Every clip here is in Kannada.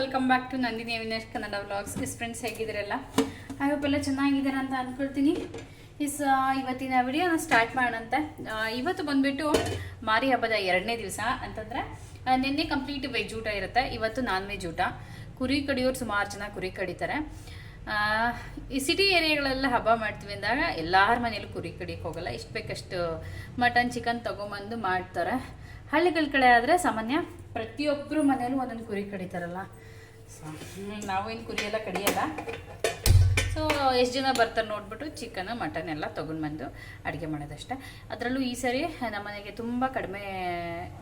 Welcome back to Nandini Avinash Kannada vlogs is friends ಹೇಗಿದ್ದೀರಲ್ಲ? I hope ಎಲ್ಲ ಚೆನ್ನಾಗಿದ್ದೀರ ಅಂತ ಅಂದ್ಕೊಳ್ತೀನಿ ಇಸ್ ಇವತ್ತಿನ ವಿಡಿಯೋನ ಸ್ಟಾರ್ಟ್ ಮಾಡೋಣಂತೆ. ಇವತ್ತು ಬಂದ್ಬಿಟ್ಟು ಮಾರಿ ಹಬ್ಬದ ಎರಡನೇ ದಿವಸ ಅಂತಂದರೆ ನಿನ್ನೆ ಕಂಪ್ಲೀಟ್ ವೆಜ್ ಊಟ ಇರುತ್ತೆ. ಇವತ್ತು ನಾನ್ ವೆಜ್ ಊಟ. ಕುರಿ ಕಡಿಯೋರು ಸುಮಾರು ಜನ ಕುರಿ ಕಡಿತಾರೆ. ಈ ಸಿಟಿ ಏರಿಯಾಗಳೆಲ್ಲ ಹಬ್ಬ ಮಾಡ್ತೀವಿ ಅಂದಾಗ ಎಲ್ಲರ ಮನೇಲೂ ಕುರಿ ಕಡಿಯೋಕೆ ಹೋಗಲ್ಲ. ಎಷ್ಟು ಬೇಕಷ್ಟು ಮಟನ್ ಚಿಕನ್ ತೊಗೊಂಬಂದು ಮಾಡ್ತಾರೆ. ಹಳ್ಳಿಗಳ ಕಡೆ ಆದರೆ ಸಾಮಾನ್ಯ ಪ್ರತಿಯೊಬ್ಬರು ಮನೇಲೂ ಒಂದೊಂದು ಕುರಿ ಕಡಿತಾರಲ್ಲ. ನಾವೇನು ಕುರಿಯೆಲ್ಲ ಕಡಿಯಲ್ಲ. ಸೊ ಎಷ್ಟು ಜನ ಬರ್ತಾರೆ ನೋಡ್ಬಿಟ್ಟು ಚಿಕನ್ ಮಟನ್ ಎಲ್ಲ ತೊಗೊಂಡು ಬಂದು ಅಡುಗೆ ಮಾಡೋದಷ್ಟೇ. ಅದರಲ್ಲೂ ಈ ಸರಿ ನಮ್ಮ ಮನೆಗೆ ತುಂಬ ಕಡಿಮೆ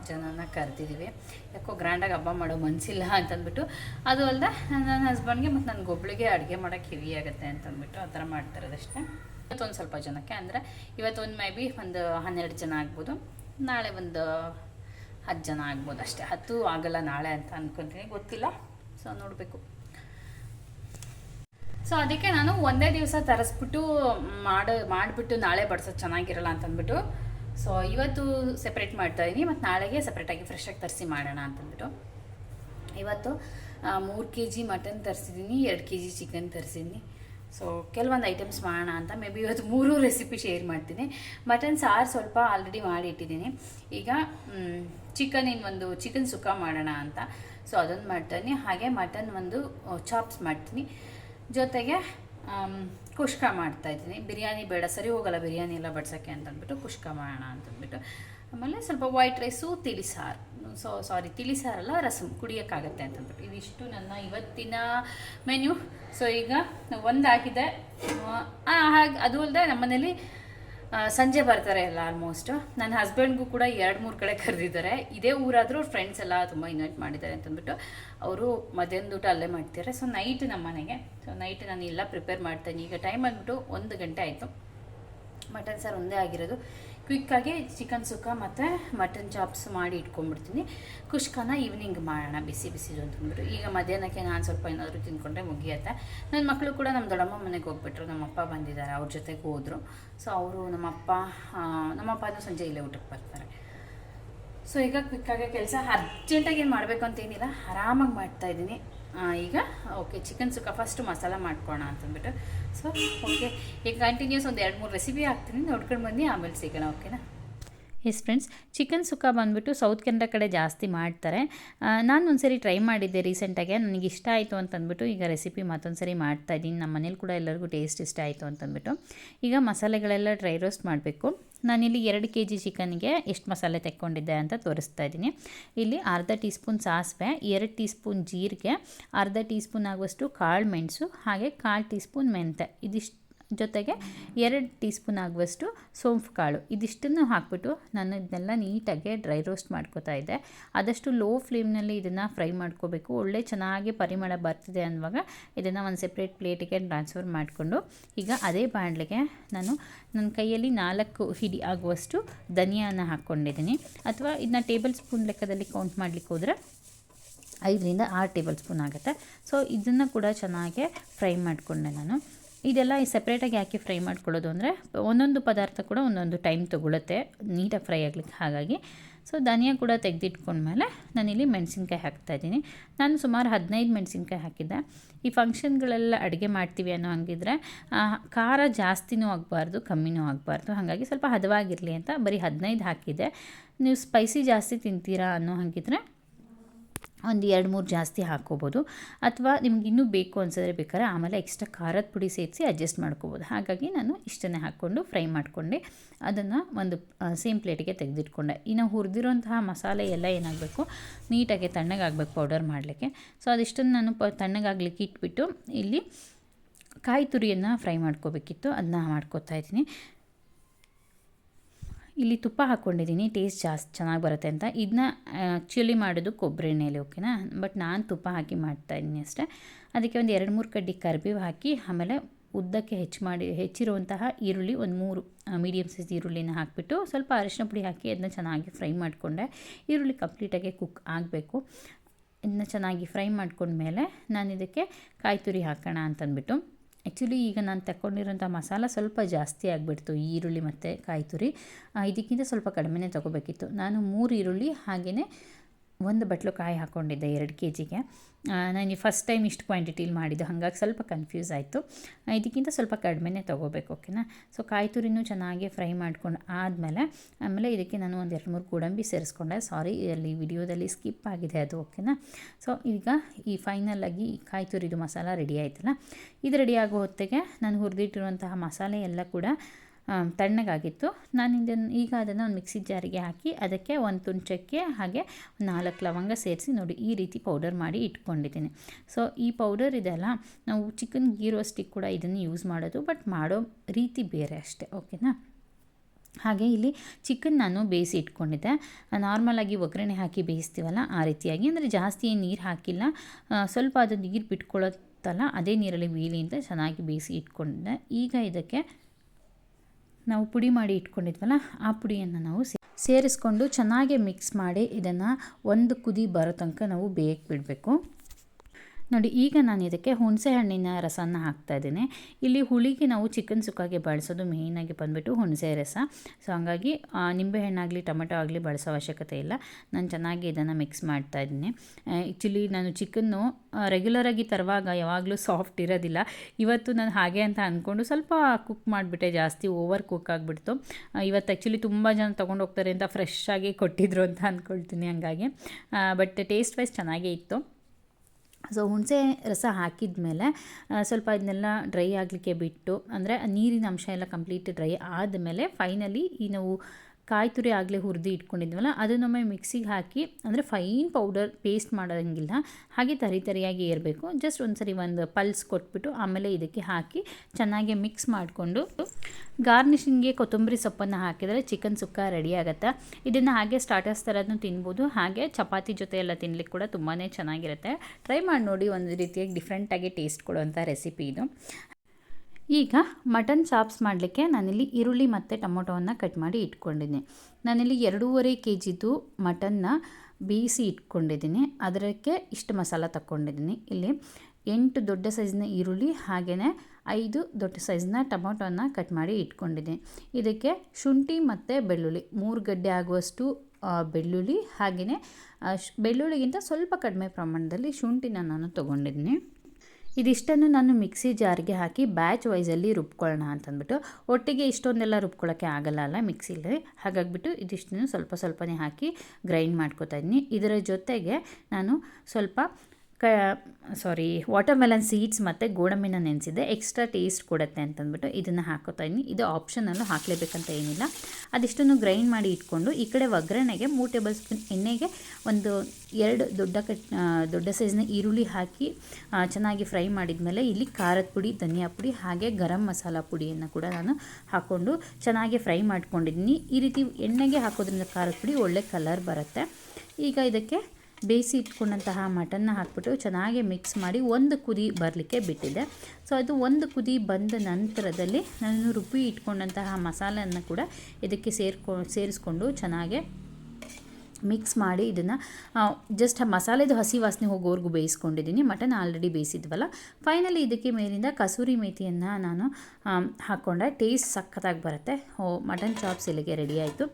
ಜನನ ಕರೆದಿದ್ದೀವಿ ಯಾಕೋ ಗ್ರ್ಯಾಂಡಾಗಿ ಹಬ್ಬ ಮಾಡೋ ಮನಸ್ಸಿಲ್ಲ ಅಂತಂದ್ಬಿಟ್ಟು. ಅದು ಅಲ್ಲದೆ ನನ್ನ ಹಸ್ಬೆಂಡ್ಗೆ ಮತ್ತು ನನ್ನ ಗೊಬ್ಬಳಿಗೆ ಅಡುಗೆ ಮಾಡೋಕ್ಕೆ ಹೆವಿ ಆಗುತ್ತೆ ಅಂತಂದ್ಬಿಟ್ಟು ಆ ಥರ ಮಾಡ್ತಿರೋದಷ್ಟೇ ಇವತ್ತೊಂದು ಸ್ವಲ್ಪ ಜನಕ್ಕೆ ಅಂದರೆ ಇವತ್ತೊಂದು ಮೇ ಬಿ ಒಂದು ಹನ್ನೆರಡು ಜನ ಆಗ್ಬೋದು. ನಾಳೆ ಒಂದು ಹತ್ತು ಜನ ಆಗ್ಬೋದು ಅಷ್ಟೇ. ಹತ್ತು ಆಗಲ್ಲ ನಾಳೆ ಅಂತ ಅಂದ್ಕೊತೀನಿ ಗೊತ್ತಿಲ್ಲ. ಸೊ ನೋಡಬೇಕು. ಸೊ ಅದಕ್ಕೆ ನಾನು ಒಂದೇ ದಿವಸ ತರಿಸ್ಬಿಟ್ಟು ಮಾಡ, ಮಾಡಿಬಿಟ್ಟು ನಾಳೆ ಬಡ್ಸೋದು ಚೆನ್ನಾಗಿರಲ್ಲ ಅಂತಂದ್ಬಿಟ್ಟು. ಸೊ ಇವತ್ತು ಸೆಪ್ರೇಟ್ ಮಾಡ್ತಾ ಇದ್ದೀನಿ ಮತ್ತು ನಾಳೆಗೆ ಸಪ್ರೇಟಾಗಿ ಫ್ರೆಶಾಗಿ ತರಿಸಿ ಮಾಡೋಣ ಅಂತಂದ್ಬಿಟ್ಟು. ಇವತ್ತು ಮೂರು ಕೆ ಜಿ ಮಟನ್ ತರಿಸಿದ್ದೀನಿ ಎರಡು ಕೆ ಜಿ ಚಿಕನ್ ತರಿಸಿದ್ದೀನಿ ಸೊ ಕೆಲವೊಂದು ಐಟಮ್ಸ್ ಮಾಡೋಣ ಅಂತ ಮೇ ಬಿ ಇವತ್ತು ಮೂರು ರೆಸಿಪಿ ಶೇರ್ ಮಾಡ್ತೀನಿ. ಮಟನ್ ಸಾರು ಸ್ವಲ್ಪ ಆಲ್ರೆಡಿ ಮಾಡಿ ಇಟ್ಟಿದ್ದೀನಿ. ಈಗ ಚಿಕನ್ ಒಂದು ಚಿಕನ್ ಸುಕ್ಕ ಮಾಡೋಣ ಅಂತ. ಸೊ ಅದೊಂದು ಮಾಡ್ತೀನಿ. ಹಾಗೆ ಮಟನ್ ಒಂದು ಚಾಪ್ಸ್ ಮಾಡ್ತೀನಿ. ಜೊತೆಗೆ ಕುಷ್ಕ ಮಾಡ್ತಾ ಇದ್ದೀನಿ. ಬಿರಿಯಾನಿ ಬೇಡ ಸರಿ ಹೋಗಲ್ಲ ಬಿರಿಯಾನಿ ಎಲ್ಲ ಬಡ್ಸೋಕ್ಕೆ ಅಂತಂದ್ಬಿಟ್ಟು ಕುಷ್ಕ ಮಾಡೋಣ ಅಂತಂದ್ಬಿಟ್ಟು. ಆಮೇಲೆ ಸ್ವಲ್ಪ ವೈಟ್ ರೈಸು ತಿಳಿಸಾರು. ಸೊ ಸಾರಿ ತಿಳಿಸಾರಲ್ಲ ರಸಮ್ ಕುಡಿಯೋಕ್ಕಾಗತ್ತೆ ಅಂತಂದ್ಬಿಟ್ಟು. ಇದಿಷ್ಟು ನನ್ನ ಇವತ್ತಿನ ಮೆನ್ಯು ಸೊ ಈಗ ಒಂದು ಹಾಕಿದೆ ಆ, ಹಾಗೆ ಅದು ಅಲ್ಲದೆ ನಮ್ಮನೇಲಿ ಸಂಜೆ ಬರ್ತಾರೆ ಎಲ್ಲ ಆಲ್ಮೋಸ್ಟ್ ನನ್ನ ಹಸ್ಬೆಂಡ್ಗೂ ಕೂಡ ಎರಡು ಮೂರು ಕಡೆ ಕರೆದಿದ್ದಾರೆ. ಇದೇ ಊರಾದರೂ ಫ್ರೆಂಡ್ಸ್ ಎಲ್ಲ ತುಂಬ ಇನ್ವೈಟ್ ಮಾಡಿದ್ದಾರೆ ಅಂತಂದ್ಬಿಟ್ಟು ಅವರು ಮಧ್ಯಾಹ್ನದ ಊಟ ಅಲ್ಲೇ ಮಾಡ್ತಿದ್ದಾರೆ. ಸೊ ನೈಟ್ ನಮ್ಮ ಮನೆಗೆ. ಸೊ ನೈಟ್ ನಾನು ಎಲ್ಲ ಪ್ರಿಪೇರ್ ಮಾಡ್ತೇನೆ. ಈಗ ಟೈಮ್ ಬಂದ್ಬಿಟ್ಟು ಒಂದು ಗಂಟೆ ಆಯಿತು. ಮಟನ್ ಸಾರು ಒಂದೇ ಆಗಿರೋದು. ಕ್ವಿಕ್ಕಾಗಿ ಚಿಕನ್ ಸುಕ್ಕ ಮತ್ತು ಮಟನ್ ಚಾಪ್ಸ್ ಮಾಡಿ ಇಟ್ಕೊಂಡ್ಬಿಡ್ತೀನಿ. ಕುಷ್ಕನ ಈವ್ನಿಂಗ್ ಮಾಡೋಣ ಬಿಸಿ ಬಿಸಿ ಅಂತಂದ್ಬಿಟ್ಟು ಈಗ ಮಧ್ಯಾಹ್ನಕ್ಕೆ ನಾನು ಸ್ವಲ್ಪ ಏನಾದರೂ ತಿಂದ್ಕೊಂಡ್ರೆ ಮುಗಿಯತ್ತೆ. ನನ್ನ ಮಕ್ಕಳು ಕೂಡ ನಮ್ಮ ದೊಡ್ಡಮ್ಮ ಮನೆಗೆ ಹೋಗ್ಬಿಟ್ರು. ನಮ್ಮಪ್ಪ ಬಂದಿದ್ದಾರೆ ಅವ್ರ ಜೊತೆಗೆ ಹೋದರು. ಸೊ ಅವರು ನಮ್ಮಪ್ಪ ನಮ್ಮಪ್ಪನೂ ಸಂಜೆ ಇಲ್ಲೇ ಊಟಕ್ಕೆ ಬರ್ತಾರೆ. ಸೊ ಈಗ ಕ್ವಿಕ್ಕಾಗೆ ಕೆಲಸ ಅರ್ಜೆಂಟಾಗಿ ಏನು ಮಾಡಬೇಕು ಅಂತ ಏನಿಲ್ಲ ಆರಾಮಾಗಿ ಮಾಡ್ತಾ ಇದ್ದೀನಿ. ಆ, ಈಗ okay chicken sukka first masala ಮಾಡ್ಕೋಣ ಅಂತಂದ್ಬಿಟ್ಟು. ಸೊ ಓಕೆ ಈಗ ಕಂಟಿನ್ಯೂಸ್ ಒಂದು ಎರಡು ಮೂರು ರೆಸಿಪಿ ಹಾಕ್ತೀನಿ, ನೋಡ್ಕೊಂಡು ಬನ್ನಿ, ಆಮೇಲೆ ಸಿಗೋಣ ಓಕೆನಾ ಎಸ್ ಫ್ರೆಂಡ್ಸ್ ಚಿಕನ್ ಸುಕ್ಕ ಬಂದುಬಿಟ್ಟು ಸೌತ್ ಕೆನಡಾ ಕಡೆ ಜಾಸ್ತಿ ಮಾಡ್ತಾರೆ. ನಾನು ಒಂದು ಸರಿ ಟ್ರೈ ಮಾಡಿದ್ದೆ ರೀಸೆಂಟಾಗಿ ನನಗೆ ಇಷ್ಟ ಆಯಿತು ಅಂತಂದ್ಬಿಟ್ಟು ಈಗ ರೆಸಿಪಿ ಮತ್ತೊಂದು ಸರಿ ಮಾಡ್ತಾ ಇದ್ದೀನಿ. ನಮ್ಮ ಮನೇಲಿ ಕೂಡ ಎಲ್ಲರಿಗೂ ಟೇಸ್ಟ್ ಇಷ್ಟ ಆಯಿತು ಅಂತಂದ್ಬಿಟ್ಟು. ಈಗ ಮಸಾಲೆಗಳೆಲ್ಲ ಡ್ರೈ ರೋಸ್ಟ್ ಮಾಡಬೇಕು. ನಾನಿಲ್ಲಿ ಎರಡು ಕೆ ಜಿ ಚಿಕನ್ಗೆ ಎಷ್ಟು ಮಸಾಲೆ ತೆಕ್ಕೊಂಡಿದ್ದೆ ಅಂತ ತೋರಿಸ್ತಾ ಇದ್ದೀನಿ. ಇಲ್ಲಿ ಅರ್ಧ ಟೀ ಸ್ಪೂನ್ ಸಾಸಿವೆ, ಎರಡು ಟೀ ಸ್ಪೂನ್ ಜೀರಿಗೆ, ಅರ್ಧ ಟೀ ಸ್ಪೂನ್ ಆಗುವಷ್ಟು ಕಾಳು ಮೆಣಸು, ಹಾಗೆ ಕಾಲು ಟೀ ಸ್ಪೂನ್ ಮೆಂತೆ ಇದಿಷ್ಟು ಜೊತೆಗೆ ಎರಡು ಟೀ ಸ್ಪೂನ್ ಆಗುವಷ್ಟು ಸೋಂಪು ಕಾಳು. ಇದಿಷ್ಟನ್ನು ಹಾಕ್ಬಿಟ್ಟು ನಾನು ಇದನ್ನೆಲ್ಲ ನೀಟಾಗಿ ಡ್ರೈ ರೋಸ್ಟ್ ಮಾಡ್ಕೋತಾ ಇದ್ದೆ. ಆದಷ್ಟು ಲೋ ಫ್ಲೇಮ್ನಲ್ಲಿ ಇದನ್ನು ಫ್ರೈ ಮಾಡ್ಕೋಬೇಕು. ಒಳ್ಳೆ ಚೆನ್ನಾಗಿ ಪರಿಮಳ ಬರ್ತಿದೆ ಅನ್ನುವಾಗ ಇದನ್ನು ಒಂದು ಸೆಪ್ರೇಟ್ ಪ್ಲೇಟಿಗೆ ಟ್ರಾನ್ಸ್ಫರ್ ಮಾಡಿಕೊಂಡು ಈಗ ಅದೇ ಬಾಣಲೆಗೆ ನಾನು ನನ್ನ ಕೈಯಲ್ಲಿ ನಾಲ್ಕು ಹಿಡಿ ಆಗುವಷ್ಟು ಧನಿಯಾನ ಹಾಕ್ಕೊಂಡಿದ್ದೀನಿ. ಅಥವಾ ಇದನ್ನ ಟೇಬಲ್ ಸ್ಪೂನ್ ಲೆಕ್ಕದಲ್ಲಿ ಕೌಂಟ್ ಮಾಡಲಿಕ್ಕೆ ಹೋದರೆ ಐದರಿಂದ ಆರು ಟೇಬಲ್ ಸ್ಪೂನ್ ಆಗುತ್ತೆ. ಸೊ ಇದನ್ನು ಕೂಡ ಚೆನ್ನಾಗಿ ಫ್ರೈ ಮಾಡಿಕೊಂಡೆ ನಾನು. ಇದೆಲ್ಲ ಸಪ್ರೇಟಾಗಿ ಯಾಕೆ ಫ್ರೈ ಮಾಡ್ಕೊಳ್ಳೋದು ಅಂದರೆ, ಒಂದೊಂದು ಪದಾರ್ಥ ಕೂಡ ಒಂದೊಂದು ಟೈಮ್ ತೊಗೊಳುತ್ತೆ ನೀಟಾಗಿ ಫ್ರೈ ಆಗ್ಲಿಕ್ಕೆ ಹಾಗಾಗಿ. ಸೊ ಧನಿಯಾ ಕೂಡ ತೆಗೆದಿಟ್ಕೊಂಡ್ಮೇಲೆ ನಾನಿಲ್ಲಿ ಮೆಣಸಿನ್ಕಾಯಿ ಹಾಕ್ತಾಯಿದ್ದೀನಿ ನಾನು ಸುಮಾರು ಹದಿನೈದು ಮೆಣಸಿನ್ಕಾಯಿ ಹಾಕಿದ್ದೆ. ಈ ಫಂಕ್ಷನ್ಗಳೆಲ್ಲ ಅಡುಗೆ ಮಾಡ್ತೀವಿ ಅನ್ನೋ ಹಂಗಿದ್ರೆ ಖಾರ ಜಾಸ್ತಿನೂ ಆಗಬಾರ್ದು, ಕಮ್ಮಿನೂ ಆಗಬಾರ್ದು. ಹಾಗಾಗಿ ಸ್ವಲ್ಪ ಹದವಾಗಿರಲಿ ಅಂತ ಬರೀ ಹದಿನೈದು ಹಾಕಿದ್ದೆ. ನೀವು ಸ್ಪೈಸಿ ಜಾಸ್ತಿ ತಿಂತೀರಾ ಅನ್ನೋ ಹಾಗಿದ್ರೆ ಒಂದು ಎರಡು ಮೂರು ಜಾಸ್ತಿ ಹಾಕ್ಕೋಬೋದು. ಅಥವಾ ನಿಮ್ಗೆ ಇನ್ನೂ ಬೇಕು ಅನ್ಸಿದ್ರೆ ಬೇಕಾದ್ರೆ ಆಮೇಲೆ ಎಕ್ಸ್ಟ್ರಾ ಖಾರದ ಪುಡಿ ಸೇರಿಸಿ ಅಡ್ಜಸ್ಟ್ ಮಾಡ್ಕೋಬೋದು. ಹಾಗಾಗಿ ನಾನು ಇಷ್ಟನ್ನೇ ಹಾಕ್ಕೊಂಡು ಫ್ರೈ ಮಾಡಿಕೊಂಡೆ. ಅದನ್ನು ಒಂದು ಸೇಮ್ ಪ್ಲೇಟಿಗೆ ತೆಗೆದಿಟ್ಕೊಂಡೆ. ಇನ್ನು ಹುರಿದಿರೋಂತಹ ಮಸಾಲೆ ಎಲ್ಲ ಏನಾಗಬೇಕು? ನೀಟಾಗಿ ತಣ್ಣಗಾಗಬೇಕು ಪೌಡರ್ ಮಾಡಲಿಕ್ಕೆ. ಸೊ ಅದಿಷ್ಟನ್ನು ನಾನು ಪ, ತಣ್ಣಗಾಗ್ಲಿಕ್ಕೆ ಇಟ್ಬಿಟ್ಟು ಇಲ್ಲಿ ಕಾಯಿ ತುರಿಯನ್ನು ಫ್ರೈ ಮಾಡ್ಕೋಬೇಕಿತ್ತು. ಅದನ್ನ ಮಾಡ್ಕೋತಾ ಇದ್ದೀನಿ. ಇಲ್ಲಿ ತುಪ್ಪ ಹಾಕ್ಕೊಂಡಿದ್ದೀನಿ ಟೇಸ್ಟ್ ಜಾಸ್ತಿ ಚೆನ್ನಾಗಿ ಬರುತ್ತೆ ಅಂತ. ಇದನ್ನ ಆ್ಯಕ್ಚುಲಿ ಮಾಡೋದು ಕೊಬ್ಬರಿ ಎಣ್ಣೆಯಲ್ಲಿ ಓಕೆನಾ ಬಟ್ ನಾನು ತುಪ್ಪ ಹಾಕಿ ಮಾಡ್ತಾ ಇದ್ದೀನಿ ಅಷ್ಟೇ. ಅದಕ್ಕೆ ಒಂದು ಎರಡು ಮೂರು ಕಡ್ಡಿ ಕರ್ಬೇವು ಹಾಕಿ, ಆಮೇಲೆ ಉದ್ದಕ್ಕೆ ಹೆಚ್ಚು ಮಾಡಿ, ಹೆಚ್ಚಿರುವಂತಹ ಈರುಳ್ಳಿ ಒಂದು ಮೂರು ಮೀಡಿಯಮ್ ಸೈಜ್ ಈರುಳ್ಳಿನ ಹಾಕಿಬಿಟ್ಟು ಸ್ವಲ್ಪ ಅರಿಶಿನ ಪುಡಿ ಹಾಕಿ ಅದನ್ನ ಚೆನ್ನಾಗಿ ಫ್ರೈ ಮಾಡಿಕೊಂಡೆ. ಈರುಳ್ಳಿ ಕಂಪ್ಲೀಟಾಗಿ ಕುಕ್ ಆಗಬೇಕು. ಇದನ್ನ ಚೆನ್ನಾಗಿ ಫ್ರೈ ಮಾಡ್ಕೊಂಡ್ಮೇಲೆ ನಾನು ಇದಕ್ಕೆ ಕಾಯಿ ತುರಿ ಹಾಕೋಣ ಅಂತಂದ್ಬಿಟ್ಟು. ಆ್ಯಕ್ಚುಲಿ ಈಗ ನಾನು ತಗೊಂಡಿರೋಂಥ ಮಸಾಲ ಸ್ವಲ್ಪ ಜಾಸ್ತಿ ಆಗಿಬಿಡ್ತು, ಈ ಈರುಳ್ಳಿ ಮತ್ತು ಕಾಯಿ ತುರಿ ಇದಕ್ಕಿಂತ ಸ್ವಲ್ಪ ಕಡಿಮೆನೇ ತೊಗೋಬೇಕಿತ್ತು. ನಾನು ಮೂರು ಈರುಳ್ಳಿ ಹಾಗೆಯೇ ಒಂದು ಬಟ್ಲು ಕಾಯಿ ಹಾಕ್ಕೊಂಡಿದ್ದೆ ಎರಡು ಕೆ ಜಿಗೆ ನಾನು ಫಸ್ಟ್ ಟೈಮ್ ಇಷ್ಟು ಕ್ವಾಂಟಿಟಿಲಿ ಮಾಡಿದ್ದು. ಹಾಗಾಗಿ ಸ್ವಲ್ಪ ಕನ್ಫ್ಯೂಸ್ ಆಯಿತು. ಇದಕ್ಕಿಂತ ಸ್ವಲ್ಪ ಕಡಿಮೆನೇ ತೊಗೋಬೇಕು ಓಕೆನಾ ಸೊ ಕಾಯಿ ತುರಿನೂ ಚೆನ್ನಾಗಿ ಫ್ರೈ ಮಾಡ್ಕೊಂಡು ಆದಮೇಲೆ, ಆಮೇಲೆ ಇದಕ್ಕೆ ನಾನು ಒಂದು ಎರಡು ಮೂರು ಗೋಡಂಬಿ ಸೇರಿಸ್ಕೊಂಡೆ. ಸಾರಿ ಅಲ್ಲಿ ವಿಡಿಯೋದಲ್ಲಿ ಸ್ಕಿಪ್ ಆಗಿದೆ ಅದು ಓಕೆನಾ ಸೊ ಈಗ ಈ ಫೈನಲಾಗಿ ಈ ಕಾಯಿ ತುರಿದು ಮಸಾಲ ರೆಡಿ ಆಯ್ತಲ್ಲ? ಇದು ರೆಡಿ ಆಗೋ ಹೊತ್ತಿಗೆ ನಾನು ಹುರಿದಿಟ್ಟಿರುವಂತಹ ಮಸಾಲೆ ಎಲ್ಲ ಕೂಡ ತಣ್ಣಗಾಗಿತ್ತು. ನಾನು ಇದನ್ನು ಈಗ ಅದನ್ನು ಒಂದು ಮಿಕ್ಸಿ ಜಾರಿಗೆ ಹಾಕಿ ಅದಕ್ಕೆ ಒಂದು ತುಂಚಕ್ಕೆ ಹಾಗೆ ನಾಲ್ಕು ಲವಂಗ ಸೇರಿಸಿ ನೋಡಿ ಈ ರೀತಿ ಪೌಡರ್ ಮಾಡಿ ಇಟ್ಕೊಂಡಿದ್ದೀನಿ. ಸೊ, ಈ ಪೌಡರ್ ಇದೆಲ್ಲ ನಾವು ಚಿಕನ್ ಗೀರೋ ಸ್ಟಿಕ್ ಕೂಡ ಇದನ್ನು ಯೂಸ್ ಮಾಡೋದು, ಬಟ್ ಮಾಡೋ ರೀತಿ ಬೇರೆ ಅಷ್ಟೇ, ಓಕೆನಾ? ಹಾಗೆ ಇಲ್ಲಿ ಚಿಕನ್ ನಾನು ಬೇಯಿಸಿ ಇಟ್ಕೊಂಡಿದ್ದೆ. ನಾರ್ಮಲಾಗಿ ಒಗ್ಗರಣೆ ಹಾಕಿ ಬೇಯಿಸ್ತೀವಲ್ಲ ಆ ರೀತಿಯಾಗಿ, ಅಂದರೆ ಜಾಸ್ತಿ ನೀರು ಹಾಕಿಲ್ಲ. ಸ್ವಲ್ಪ ಅದು ನೀರು ಬಿಟ್ಕೊಳ್ಳೋತ್ತಲ್ಲ ಅದೇ ನೀರಲ್ಲಿ ಅಂತ ಚೆನ್ನಾಗಿ ಬೇಯಿಸಿ ಇಟ್ಕೊಂಡಿದ್ದೆ. ಈಗ ಇದಕ್ಕೆ ನಾವು ಪುಡಿ ಮಾಡಿ ಇಟ್ಕೊಂಡಿದ್ವಲ್ಲ, ಆ ಪುಡಿಯನ್ನು ನಾವು ಸೇರಿಸ್ಕೊಂಡು ಚೆನ್ನಾಗಿ ಮಿಕ್ಸ್ ಮಾಡಿ ಇದನ್ನು ಒಂದು ಕುದಿ ಬರೋ ತನಕ ನಾವು ಬೇಯಕ್ಕೆ ಬಿಡಬೇಕು. ನೋಡಿ, ಈಗ ನಾನು ಇದಕ್ಕೆ ಹುಣಸೆ ಹಣ್ಣಿನ ರಸನ ಹಾಕ್ತಾ ಇದ್ದೀನಿ. ಇಲ್ಲಿ ಹುಳಿಗೆ ನಾವು ಚಿಕನ್ ಸುಕ್ಕಾಗಿ ಬಳಸೋದು ಮೇಯ್ನಾಗಿ ಬಂದುಬಿಟ್ಟು ಹುಣಸೆ ರಸ. ಸೊ ಹಂಗಾಗಿ ನಿಂಬೆಹಣ್ಣಾಗಲಿ ಟೊಮೆಟೊ ಆಗಲಿ ಬಳಸೋ ಅವಶ್ಯಕತೆ ಇಲ್ಲ. ನಾನು ಚೆನ್ನಾಗಿ ಇದನ್ನು ಮಿಕ್ಸ್ ಮಾಡ್ತಾ ಇದ್ದೀನಿ. ಆ್ಯಕ್ಚುಲಿ ನಾನು ಚಿಕನ್ನು ರೆಗ್ಯುಲರಾಗಿ ತರುವಾಗ ಯಾವಾಗಲೂ ಸಾಫ್ಟ್ ಇರೋದಿಲ್ಲ. ಇವತ್ತು ನಾನು ಹಾಗೆ ಅಂತ ಅಂದ್ಕೊಂಡು ಸ್ವಲ್ಪ ಕುಕ್ ಮಾಡಿಬಿಟ್ಟೆ, ಜಾಸ್ತಿ ಓವರ್ ಕುಕ್ ಆಗಿಬಿಡ್ತು. ಇವತ್ತು ಆ್ಯಕ್ಚುಲಿ ತುಂಬ ಜನ ತೊಗೊಂಡು ಹೋಗ್ತಾರೆ ಅಂತ ಫ್ರೆಶ್ ಆಗಿ ಕೊಟ್ಟಿದ್ರು ಅಂತ ಅಂದ್ಕೊಳ್ತೀನಿ ಹಂಗಾಗಿ. ಬಟ್ ಟೇಸ್ಟ್ ವೈಸ್ ಚೆನ್ನಾಗೇ ಇತ್ತು. ಸೊ ಹುಣಸೆ ರಸ ಹಾಕಿದ ಮೇಲೆ ಸ್ವಲ್ಪ ಇದನ್ನೆಲ್ಲ ಡ್ರೈ ಆಗಲಿಕ್ಕೆ ಬಿಟ್ಟು, ಅಂದರೆ ನೀರಿನ ಅಂಶ ಎಲ್ಲ ಕಂಪ್ಲೀಟ್ ಡ್ರೈ ಆದಮೇಲೆ ಫೈನಲಿ ಈ ನಾವು ಕಾಯಿ ತುರಿ ಆಗಲೇ ಹುರಿದು ಇಟ್ಕೊಂಡಿದ್ವಲ್ಲ, ಅದನ್ನೊಮ್ಮೆ ಮಿಕ್ಸಿಗೆ ಹಾಕಿ, ಅಂದರೆ ಫೈನ್ ಪೌಡರ್ ಪೇಸ್ಟ್ ಮಾಡೋಂಗಿಲ್ಲ, ಹಾಗೆ ತರಿ ತರಿಯಾಗಿ ಇರಬೇಕು ಜಸ್ಟ್ ಒಂದು ಸರಿ ಒಂದು ಪಲ್ಸ್ ಕೊಟ್ಬಿಟ್ಟು ಆಮೇಲೆ ಇದಕ್ಕೆ ಹಾಕಿ ಚೆನ್ನಾಗಿ ಮಿಕ್ಸ್ ಮಾಡಿಕೊಂಡು ಗಾರ್ನಿಷಿಂಗ್ಗೆ ಕೊತ್ತಂಬರಿ ಸೊಪ್ಪನ್ನು ಹಾಕಿದರೆ ಚಿಕನ್ ಸುಕ್ಕ ರೆಡಿ ಆಗುತ್ತೆ. ಇದನ್ನು ಹಾಗೆ ಸ್ಟಾರ್ಟರ್ಸ್ ಥರನೂ ತಿನ್ಬೋದು. ಹಾಗೆ ಚಪಾತಿ ಜೊತೆ ಎಲ್ಲ ತಿನ್ಲಿಕ್ಕೆ ಕೂಡ ತುಂಬಾ ಚೆನ್ನಾಗಿರುತ್ತೆ. ಟ್ರೈ ಮಾಡಿ ನೋಡಿ, ಒಂದು ರೀತಿಯಾಗಿ ಡಿಫ್ರೆಂಟಾಗಿ ಟೇಸ್ಟ್ ಕೊಡುವಂಥ ರೆಸಿಪಿ ಇದು. ಈಗ ಮಟನ್ ಚಾಪ್ಸ್ ಮಾಡಲಿಕ್ಕೆ ನಾನಿಲ್ಲಿ ಈರುಳ್ಳಿ ಮತ್ತು ಟೊಮೊಟೊವನ್ನು ಕಟ್ ಮಾಡಿ ಇಟ್ಕೊಂಡಿದ್ದೀನಿ ನಾನಿಲ್ಲಿ ಎರಡೂವರೆ ಕೆ ಜಿದು ಮಟನ್ನ ಬೇಯಿಸಿ ಇಟ್ಕೊಂಡಿದ್ದೀನಿ. ಅದಕ್ಕೆ ಇಷ್ಟು ಮಸಾಲ ತಕ್ಕೊಂಡಿದ್ದೀನಿ. ಇಲ್ಲಿ ಎಂಟು ದೊಡ್ಡ ಸೈಜ್ನ ಈರುಳ್ಳಿ ಹಾಗೆಯೇ ಐದು ದೊಡ್ಡ ಸೈಜ್ನ ಟೊಮೊಟೊನ ಕಟ್ ಮಾಡಿ ಇಟ್ಕೊಂಡಿದ್ದೀನಿ ಇದಕ್ಕೆ ಶುಂಠಿ ಮತ್ತು ಬೆಳ್ಳುಳ್ಳಿ, ಮೂರು ಗಡ್ಡೆ ಆಗುವಷ್ಟು ಬೆಳ್ಳುಳ್ಳಿ ಹಾಗೆಯೇ ಬೆಳ್ಳುಳ್ಳಿಗಿಂತ ಸ್ವಲ್ಪ ಕಡಿಮೆ ಪ್ರಮಾಣದಲ್ಲಿ ಶುಂಠಿನ ನಾನು ತೊಗೊಂಡಿದ್ದೀನಿ. ಇದಿಷ್ಟನ್ನು ನಾನು ಮಿಕ್ಸಿ ಜಾರ್ಗೆ ಹಾಕಿ ಬ್ಯಾಚ್ ವೈಸಲ್ಲಿ ರುಬ್ಕೊಳ್ಳೋಣ ಅಂತಂದ್ಬಿಟ್ಟು, ಒಟ್ಟಿಗೆ ಇಷ್ಟೊಂದೆಲ್ಲ ರುಬ್ಕೊಳ್ಳೋಕ್ಕೆ ಆಗಲ್ಲ ಅಲ್ಲ ಮಿಕ್ಸಿಲಿ. ಹಾಗಾಗಿಬಿಟ್ಟು ಇದಿಷ್ಟನ್ನು ಸ್ವಲ್ಪ ಸ್ವಲ್ಪನೇ ಹಾಕಿ ಗ್ರೈಂಡ್ ಮಾಡ್ಕೊತಾ ಇದ್ದೀನಿ. ಇದರ ಜೊತೆಗೆ ನಾನು ಸ್ವಲ್ಪ ಕ ಸಾರಿ ವಾಟರ್ ಮೆಲನ್ ಸೀಡ್ಸ್ ಮತ್ತು ಗೋಡಂಬಿನ ನೆನೆಸಿದ್ದೆ ಎಕ್ಸ್ಟ್ರಾ ಟೇಸ್ಟ್ ಕೊಡುತ್ತೆ ಅಂತಂದ್ಬಿಟ್ಟು ಇದನ್ನು ಹಾಕೋತಾ ಇದ್ದೀನಿ ಇದು ಆಪ್ಷನಲ್ಲೂ ಹಾಕಲೇಬೇಕಂತ ಏನಿಲ್ಲ. ಅದಿಷ್ಟನ್ನು ಗ್ರೈಂಡ್ ಮಾಡಿ ಇಟ್ಕೊಂಡು ಈ ಕಡೆ ಒಗ್ಗರಣೆಗೆ ಮೂರು ಟೇಬಲ್ ಸ್ಪೂನ್ ಎಣ್ಣೆಗೆ ಒಂದು ಎರಡು ದೊಡ್ಡ ಕಟ್ ದೊಡ್ಡ ಸೈಜ್ನ ಈರುಳ್ಳಿ ಹಾಕಿ ಚೆನ್ನಾಗಿ ಫ್ರೈ ಮಾಡಿದ್ಮೇಲೆ ಇಲ್ಲಿ ಖಾರದ ಪುಡಿ, ಧನಿಯಾ ಪುಡಿ ಹಾಗೆ ಗರಂ ಮಸಾಲ ಪುಡಿಯನ್ನು ಕೂಡ ನಾನು ಹಾಕ್ಕೊಂಡು ಚೆನ್ನಾಗಿ ಫ್ರೈ ಮಾಡ್ಕೊಂಡಿದ್ದೀನಿ ಈ ರೀತಿ ಎಣ್ಣೆಗೆ ಹಾಕೋದ್ರಿಂದ ಖಾರದ ಪುಡಿ ಒಳ್ಳೆ ಕಲರ್ ಬರುತ್ತೆ. ಈಗ ಇದಕ್ಕೆ ಬೇಯಿಸಿ ಇಟ್ಕೊಂಡಂತಹ ಮಟನ್ನ ಹಾಕ್ಬಿಟ್ಟು ಚೆನ್ನಾಗಿ ಮಿಕ್ಸ್ ಮಾಡಿ ಒಂದು ಕುದಿ ಬರಲಿಕ್ಕೆ ಬಿಟ್ಟಿದ್ದೆ ಸೊ ಅದು ಒಂದು ಕುದಿ ಬಂದ ನಂತರದಲ್ಲಿ ನಾನು ರುಬ್ಬಿ ಇಟ್ಕೊಂಡಂತಹ ಮಸಾಲೆಯನ್ನು ಕೂಡ ಇದಕ್ಕೆ ಸೇರ್ಕೊ, ಸೇರಿಸ್ಕೊಂಡು ಚೆನ್ನಾಗಿ ಮಿಕ್ಸ್ ಮಾಡಿ ಇದನ್ನು ಜಸ್ಟ್ ಮಸಾಲೆದು ಹಸಿ ವಾಸನೆ ಹೋಗೋವರೆಗೂ ಬೇಯಿಸ್ಕೊಂಡಿದ್ದೀನಿ. ಮಟನ್ ಆಲ್ರೆಡಿ ಬೇಯಿಸಿದ್ವಲ್ಲ. ಫೈನಲಿ ಇದಕ್ಕೆ ಮೇಲಿಂದ ಕಸೂರಿ ಮೇಥಿಯನ್ನು ನಾನು ಹಾಕ್ಕೊಂಡೆ ಟೇಸ್ಟ್ ಸಖತ್ತಾಗಿ ಬರುತ್ತೆ. ಓ ಮಟನ್ ಚಾಪ್ಸ್ ಇಲ್ಲಿಗೆ ರೆಡಿ ಆಯಿತು.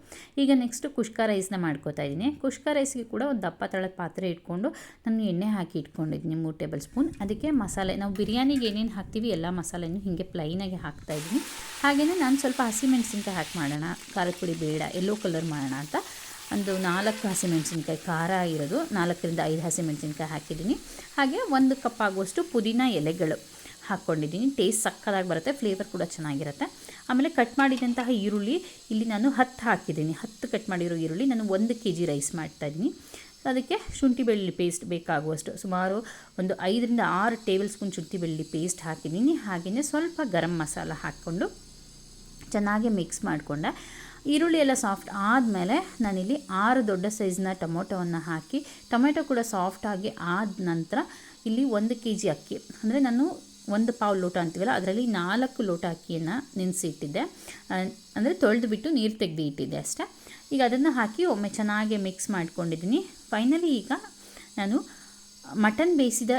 ಈಗ ನೆಕ್ಸ್ಟು ಕುಷ್ಕ ರೈಸ್ನ ಮಾಡ್ಕೋತಾ ಇದ್ದೀನಿ. ಕುಷ್ಕ ರೈಸ್ಗೆ ಕೂಡ ಒಂದು ದಪ್ಪ ತಳದ ಪಾತ್ರೆ ಇಟ್ಕೊಂಡು ನಾನು ಎಣ್ಣೆ ಹಾಕಿ ಇಟ್ಕೊಂಡಿದ್ದೀನಿ, ಮೂರು ಟೇಬಲ್ ಸ್ಪೂನ್ ಅದಕ್ಕೆ ಮಸಾಲೆ, ನಾವು ಬಿರಿಯಾನಿಗೆ ಏನೇನು ಹಾಕ್ತೀವಿ ಎಲ್ಲ ಮಸಾಲೆನೂ ಹೀಗೆ ಪ್ಲೈನಾಗಿ ಹಾಕ್ತಾ ಇದ್ದೀನಿ. ಹಾಗೆಯೇ ನಾನು ಸ್ವಲ್ಪ ಹಸಿಮೆಣಸಿನ್ಕಾಯಿ ಹಾಕಿ ಮಾಡೋಣ. ಖಾರದ ಪುಡಿ ಬೇಡ ಎಲ್ಲೋ ಕಲರ್ ಮಾಡೋಣ ಅಂತ. ಒಂದು ನಾಲ್ಕು ಹಸಿಮೆಣಸಿನ್ಕಾಯಿ ಖಾರ ಇರೋದು. ನಾಲ್ಕರಿಂದ ಐದು ಹಸಿಮೆಣಸಿನ್ಕಾಯಿ ಹಾಕಿದ್ದೀನಿ. ಹಾಗೆ ಒಂದು ಕಪ್ ಆಗುವಷ್ಟು ಪುದೀನ ಎಲೆಗಳು ಹಾಕ್ಕೊಂಡಿದ್ದೀನಿ. ಟೇಸ್ಟ್ ಸಕ್ಕದಾಗಿ ಬರುತ್ತೆ ಫ್ಲೇವರ್ ಕೂಡ ಚೆನ್ನಾಗಿರುತ್ತೆ. ಆಮೇಲೆ ಕಟ್ ಮಾಡಿದಂತಹ ಈರುಳ್ಳಿ ಇಲ್ಲಿ ನಾನು ಹತ್ತು ಹಾಕಿದ್ದೀನಿ. ಹತ್ತು ಕಟ್ ಮಾಡಿರೋ ಈರುಳ್ಳಿ ನಾನು ಒಂದು ಕೆ ಜಿ ರೈಸ್ ಮಾಡ್ತಾಯಿದ್ದೀನಿ ಅದಕ್ಕೆ ಶುಂಠಿ ಬೆಳ್ಳುಳ್ಳಿ ಪೇಸ್ಟ್ ಬೇಕಾಗುವಷ್ಟು. ಸುಮಾರು ಒಂದು ಐದರಿಂದ ಆರು ಟೇಬಲ್ ಸ್ಪೂನ್ ಶುಂಠಿ ಬೆಳ್ಳುಳ್ಳಿ ಪೇಸ್ಟ್ ಹಾಕಿದ್ದೀನಿ. ಹಾಗೆಯೇ ಸ್ವಲ್ಪ ಗರಂ ಮಸಾಲ ಹಾಕ್ಕೊಂಡು ಚೆನ್ನಾಗಿ ಮಿಕ್ಸ್ ಮಾಡಿಕೊಂಡೆ. ಈರುಳ್ಳಿ ಎಲ್ಲ ಸಾಫ್ಟ್ ಆದಮೇಲೆ ನಾನಿಲ್ಲಿ ಆರು ದೊಡ್ಡ ಸೈಜ್ನ ಟೊಮೊಟೊವನ್ನು ಹಾಕಿ, ಟೊಮೆಟೊ ಕೂಡ ಸಾಫ್ಟಾಗಿ ಆದ ನಂತರ ಇಲ್ಲಿ ಒಂದು ಕೆ ಜಿ ಅಕ್ಕಿ. ಅಂದರೆ ನಾನು ಒಂದು ಪಾವು ಲೋಟ ಅಂತೀವಲ್ಲ, ಅದರಲ್ಲಿ ನಾಲ್ಕು ಲೋಟ ಅಕ್ಕಿಯನ್ನು ನೆನೆಸಿ ಇಟ್ಟಿದ್ದೆ ಅಂದರೆ ತೊಳೆದು ಬಿಟ್ಟು ನೀರು ತೆಗೆದು ಇಟ್ಟಿದ್ದೆ ಅಷ್ಟೇ. ಈಗ ಅದನ್ನು ಹಾಕಿ ಒಮ್ಮೆ ಚೆನ್ನಾಗಿ ಮಿಕ್ಸ್ ಮಾಡ್ಕೊಂಡಿದ್ದೀನಿ. ಫೈನಲಿ ಈಗ ನಾನು ಮಟನ್ ಬೇಯಿಸಿದ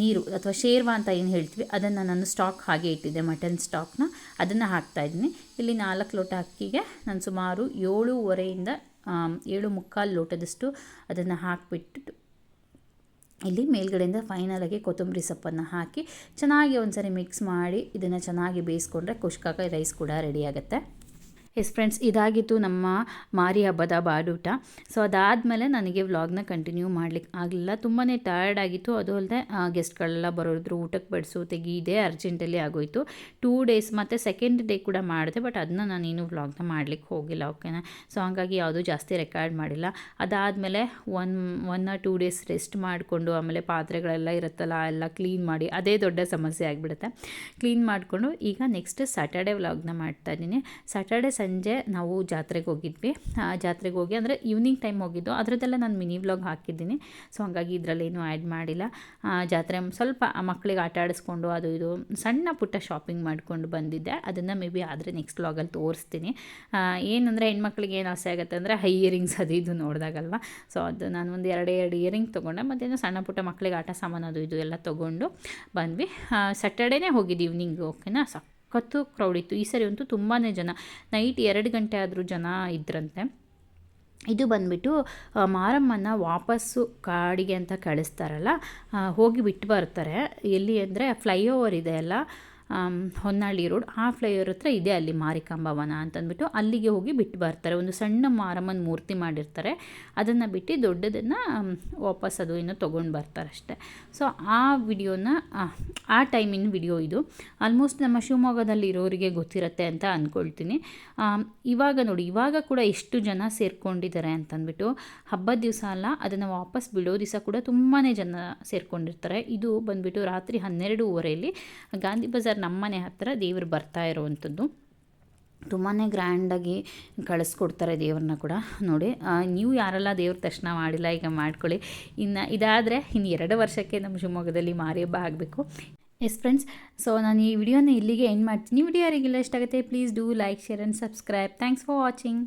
ನೀರು ಅಥವಾ ಶೇರ್ವಾ ಅಂತ ಏನು ಹೇಳ್ತೀವಿ, ಅದನ್ನು ನಾನು ಸ್ಟಾಕ್ ಹಾಗೆ ಇಟ್ಟಿದ್ದೆ, ಮಟನ್ ಸ್ಟಾಕ್ನ. ಅದನ್ನು ಹಾಕ್ತಾಯಿದ್ದೀನಿ ಇಲ್ಲಿ ನಾಲ್ಕು ಲೋಟ ಅಕ್ಕಿಗೆ ನಾನು ಸುಮಾರು ಏಳೂವರೆಯಿಂದ ಏಳು ಮುಕ್ಕಾಲು ಲೋಟದಷ್ಟು ಅದನ್ನು ಹಾಕಿಬಿಟ್ಟು, ಇಲ್ಲಿ ಮೇಲ್ಗಡೆಯಿಂದ ಫೈನಲಾಗಿ ಕೊತ್ತಂಬರಿ ಸೊಪ್ಪನ್ನು ಹಾಕಿ ಚೆನ್ನಾಗಿ ಒಂದ್ಸರಿ ಮಿಕ್ಸ್ ಮಾಡಿ, ಇದನ್ನು ಚೆನ್ನಾಗಿ ಬೇಯಿಸ್ಕೊಂಡ್ರೆ ಖುಷ್ಕಾಕಾಯಿ ರೈಸ್ ಕೂಡ ರೆಡಿ ಆಗುತ್ತೆ. ಎಸ್ ಫ್ರೆಂಡ್ಸ್ ಇದಾಗಿತ್ತು ನಮ್ಮ ಮಾರಿ ಹಬ್ಬದ ಬಾಡೂಟ. ಸೊ ಅದಾದಮೇಲೆ ನನಗೆ ವ್ಲಾಗ್ನ ಕಂಟಿನ್ಯೂ ಮಾಡ್ಲಿಕ್ಕೆ ಆಗಲಿಲ್ಲ. ತುಂಬಾ ಟಯರ್ಡ್ ಆಗಿತ್ತು. ಅದು ಅಲ್ಲದೆ ಗೆಸ್ಟ್ಗಳೆಲ್ಲ ಬರೋದ್ರು ಊಟಕ್ಕೆ ಬಡಿಸು, ತೆಗಿ, ಇದೇ ಅರ್ಜೆಂಟಲ್ಲಿ ಆಗೋಯಿತು. ಟೂ ಡೇಸ್ ಮತ್ತು ಸೆಕೆಂಡ್ ಡೇ ಕೂಡ ಮಾಡಿದೆ ಬಟ್ ಅದನ್ನ ನಾನೇನು ವ್ಲಾಗ್ನ ಮಾಡ್ಲಿಕ್ಕೆ ಹೋಗಿಲ್ಲ ಓಕೆನಾ ಸೊ ಹಾಗಾಗಿ ಯಾವುದೂ ಜಾಸ್ತಿ ರೆಕಾರ್ಡ್ ಮಾಡಿಲ್ಲ. ಅದಾದಮೇಲೆ one one or two days rest ಮಾಡಿಕೊಂಡು, ಆಮೇಲೆ ಪಾತ್ರೆಗಳೆಲ್ಲ ಇರುತ್ತಲ್ಲ, ಎಲ್ಲ ಕ್ಲೀನ್ ಮಾಡಿ, ಅದೇ ದೊಡ್ಡ ಸಮಸ್ಯೆ ಆಗಿಬಿಡುತ್ತೆ. ಕ್ಲೀನ್ ಮಾಡಿಕೊಂಡು, ಈಗ ನೆಕ್ಸ್ಟ್ ಸ್ಯಾಟರ್ಡೆ ವ್ಲಾಗ್ನ ಮಾಡ್ತಾ ಇದ್ದೀನಿ. ಸ್ಯಾಟರ್ಡೆ ಸಂಜೆ ನಾವು ಜಾತ್ರೆಗೆ ಹೋಗಿದ್ವಿ. ಜಾತ್ರೆಗೆ ಹೋಗಿ ಅಂದರೆ ಈವ್ನಿಂಗ್ ಟೈಮ್ ಹೋಗಿದ್ದು. ಅದರದ್ದೆಲ್ಲ ನಾನು ಮಿನಿ ವ್ಲಾಗ್ ಹಾಕಿದ್ದೀನಿ. ಸೊ ಹಾಗಾಗಿ ಇದರಲ್ಲೇನು ಆ್ಯಡ್ ಮಾಡಿಲ್ಲ. ಜಾತ್ರೆ ಸ್ವಲ್ಪ ಮಕ್ಕಳಿಗೆ ಆಟ ಆಡಿಸ್ಕೊಂಡು ಅದು ಇದು ಸಣ್ಣ ಪುಟ್ಟ ಶಾಪಿಂಗ್ ಮಾಡಿಕೊಂಡು ಬಂದಿದ್ದೆ. ಅದನ್ನು ಮೇ ಬಿ ಆದರೆ ನೆಕ್ಸ್ಟ್ ವ್ಲಾಗಲ್ಲಿ ತೋರಿಸ್ತೀನಿ. ಏನಂದರೆ ಹೆಣ್ಮಕ್ಳಿಗೆ ಏನು ಆಸೆ ಆಗುತ್ತೆ ಅಂದರೆ ಹೈ ಇಯರಿಂಗ್ಸ್ ಅದು ಇದು ನೋಡಿದಾಗಲ್ವ? ಸೊ ಅದು ನಾನು ಒಂದು ಎರಡು ಎರಡು ಇಯರಿಂಗ್ ತೊಗೊಂಡೆ. ಮತ್ತೇನು ಸಣ್ಣ ಪುಟ್ಟ ಮಕ್ಕಳಿಗೆ ಆಟ ಸಾಮಾನು ಅದು ಇದು ಎಲ್ಲ ತೊಗೊಂಡು ಬಂದ್ವಿ. ಸ್ಯಾಟರ್ಡೇನೇ ಹೋಗಿದ್ದು ಈವ್ನಿಂಗ್ ಓಕೆನಾ ಸಖತ್ತು ಕ್ರೌಡ್ ಇತ್ತು. ಈ ಸರಿ ಅಂತೂ ತುಂಬಾ ಜನ ನೈಟ್ ಎರಡು ಗಂಟೆ ಆದರೂ ಜನ ಇದ್ರಂತೆ. ಇದು ಬಂದ್ಬಿಟ್ಟು ಮಾರಮ್ಮನ ವಾಪಸ್ಸು ಕಾಡಿಗೆ ಅಂತ ಕಳಿಸ್ತಾರಲ್ಲ ಹೋಗಿ ಬಿಟ್ಟು ಬರ್ತಾರೆ. ಎಲ್ಲಿ ಅಂದರೆ ಫ್ಲೈಓವರ್ ಇದೆ ಅಲ್ಲ ಹೊನ್ನಾಳಿ ರೋಡ್, ಆ ಫ್ಲೈಓವರ್ ಹತ್ರ ಇದೆ ಅಲ್ಲಿ ಮಾರಿಕಾಂಬ ವನ ಅಂತಂದ್ಬಿಟ್ಟು ಅಲ್ಲಿಗೆ ಹೋಗಿ ಬಿಟ್ಟು ಬರ್ತಾರೆ. ಒಂದು ಸಣ್ಣ ಮಾರಮ್ಮನ ಮೂರ್ತಿ ಮಾಡಿರ್ತಾರೆ. ಅದನ್ನು ಬಿಟ್ಟು ದೊಡ್ಡದನ್ನು ವಾಪಸ್ ಅದು ಏನೋ ತೊಗೊಂಡು ಬರ್ತಾರೆ ಸೊ ಆ ವಿಡಿಯೋನ, ಆ ಟೈಮಿನ ವಿಡಿಯೋ ಇದು. ಆಲ್ಮೋಸ್ಟ್ ನಮ್ಮ ಶಿವಮೊಗ್ಗದಲ್ಲಿ ಇರೋರಿಗೆ ಗೊತ್ತಿರುತ್ತೆ ಅಂತ ಅಂದ್ಕೊಳ್ತೀನಿ ಇವಾಗ ನೋಡಿ, ಇವಾಗ ಕೂಡ ಎಷ್ಟು ಜನ ಸೇರ್ಕೊಂಡಿದ್ದಾರೆ ಅಂತಂದ್ಬಿಟ್ಟು, ಹಬ್ಬದ ದಿವಸ ಅಲ್ಲ, ಅದನ್ನು ವಾಪಸ್ ಬಿಡೋ ದಿವಸ ಕೂಡ ತುಂಬಾ ಜನ ಸೇರ್ಕೊಂಡಿರ್ತಾರೆ. ಇದು ಬಂದ್ಬಿಟ್ಟು ರಾತ್ರಿ ಹನ್ನೆರಡೂವರೆಯಲ್ಲಿ ಗಾಂಧಿ ಬಜಾರ್ ನಮ್ಮನೆ ಹತ್ತಿರ ದೇವರು ಬರ್ತಾ ಇರುವಂಥದ್ದು. ತುಂಬಾ ಗ್ರ್ಯಾಂಡಾಗಿ ಕಳಿಸ್ಕೊಡ್ತಾರೆ ದೇವ್ರನ್ನ ಕೂಡ. ನೋಡಿ ನೀವು ಯಾರೆಲ್ಲ ದೇವ್ರ ದರ್ಶನ ಮಾಡಿಲ್ಲ, ಈಗ ಮಾಡ್ಕೊಳ್ಳಿ. ಇನ್ನು ಇದಾದರೆ ಇನ್ನು ಎರಡು ವರ್ಷಕ್ಕೆ ನಮ್ಮ ಶಿವಮೊಗ್ಗದಲ್ಲಿ ಮಾರಿ ಹಬ್ಬ ಆಗಬೇಕು. ಎಸ್ ಫ್ರೆಂಡ್ಸ್ ಸೊ ನಾನು ಈ ವಿಡಿಯೋನ ಇಲ್ಲಿಗೆ ಎಂಡ್ ಮಾಡ್ತೀನಿ. ವಿಡಿಯೋ ಯಾರಿಗೆಲ್ಲ ಇಷ್ಟ ಆಗುತ್ತೆ please do like share and subscribe thanks for watching